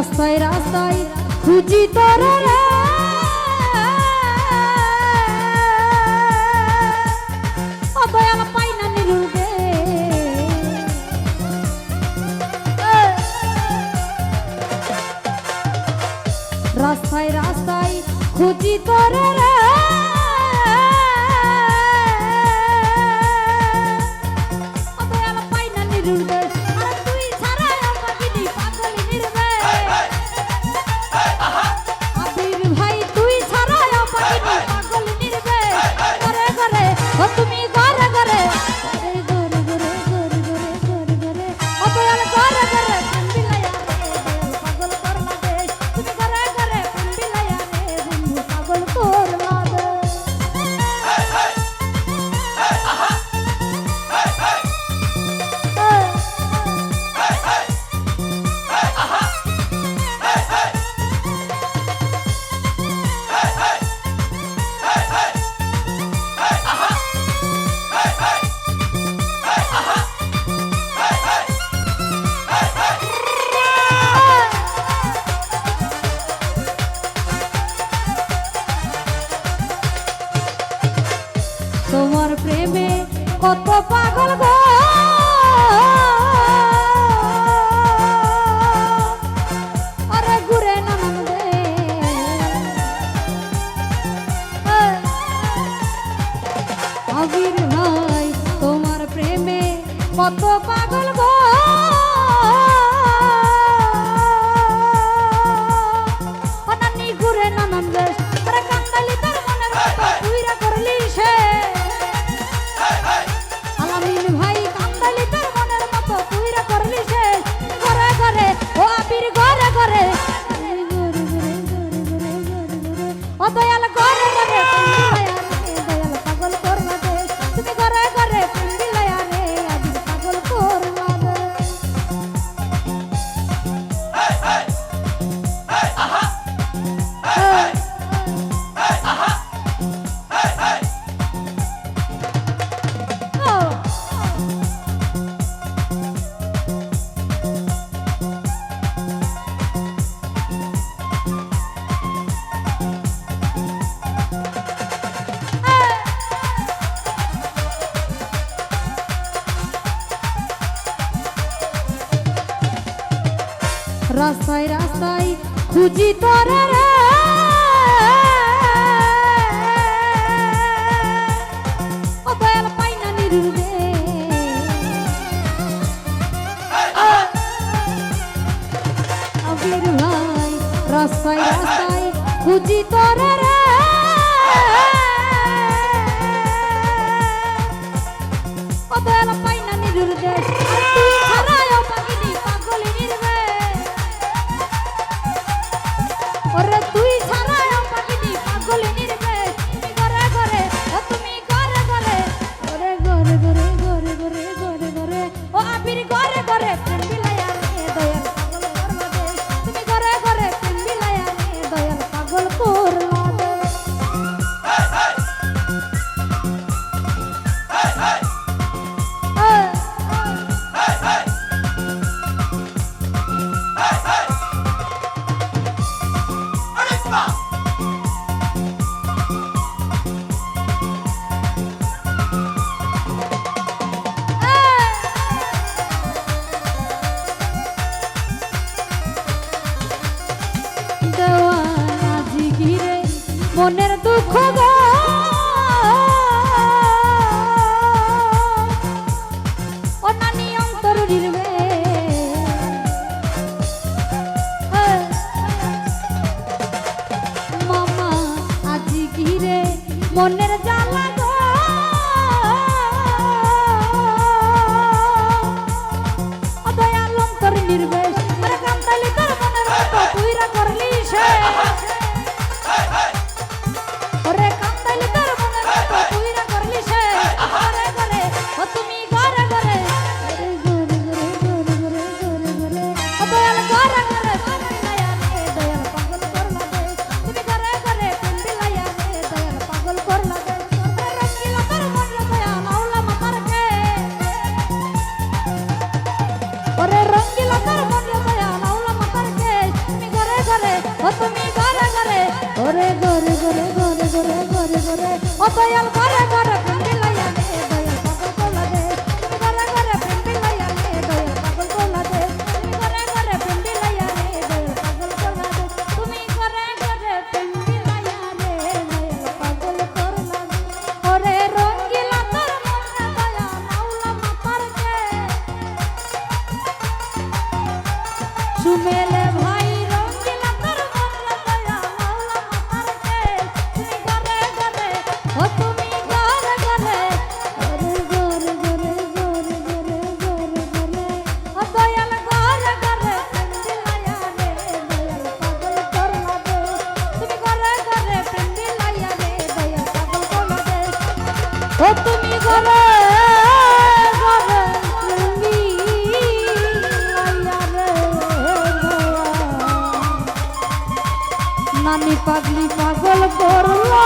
রাস্তায় রাস্তায় খুঁজি তোরা তোমার প্রেমে কত পাগল গো। ভাই হ্যাঁ। তোমার প্রেমে কত পাগল গো। ঘুরে নানন্দ রাস্তায় রাস্তায় খুঁজি তোরে রাস্তায় রাস্তায় খুঁজি তোর রে মনের জ্বালা তুমি ঘরে ঘরে ওরে ঘরে ঘরে ঘরে ঘরে ঘরে ঘরে ও দয়াল ঘরে ঘরে পিন্ডিলাইয়া রে দয়াল পাগল করলা দে তুমি ঘরে ঘরে পিন্ডিলাইয়া রে দয়াল পাগল করলা দে তুমি ঘরে ঘরে পিন্ডিলাইয়া রে দয়াল পাগল করলা দে তুমি ঘরে ঘরে পিন্ডিলাইয়া রে দয়াল পাগল করলা দে ওরে রঙ্গিলা তোর মন রে দয়াল মাতার কে সুমেলে পাগলি পাগল করলা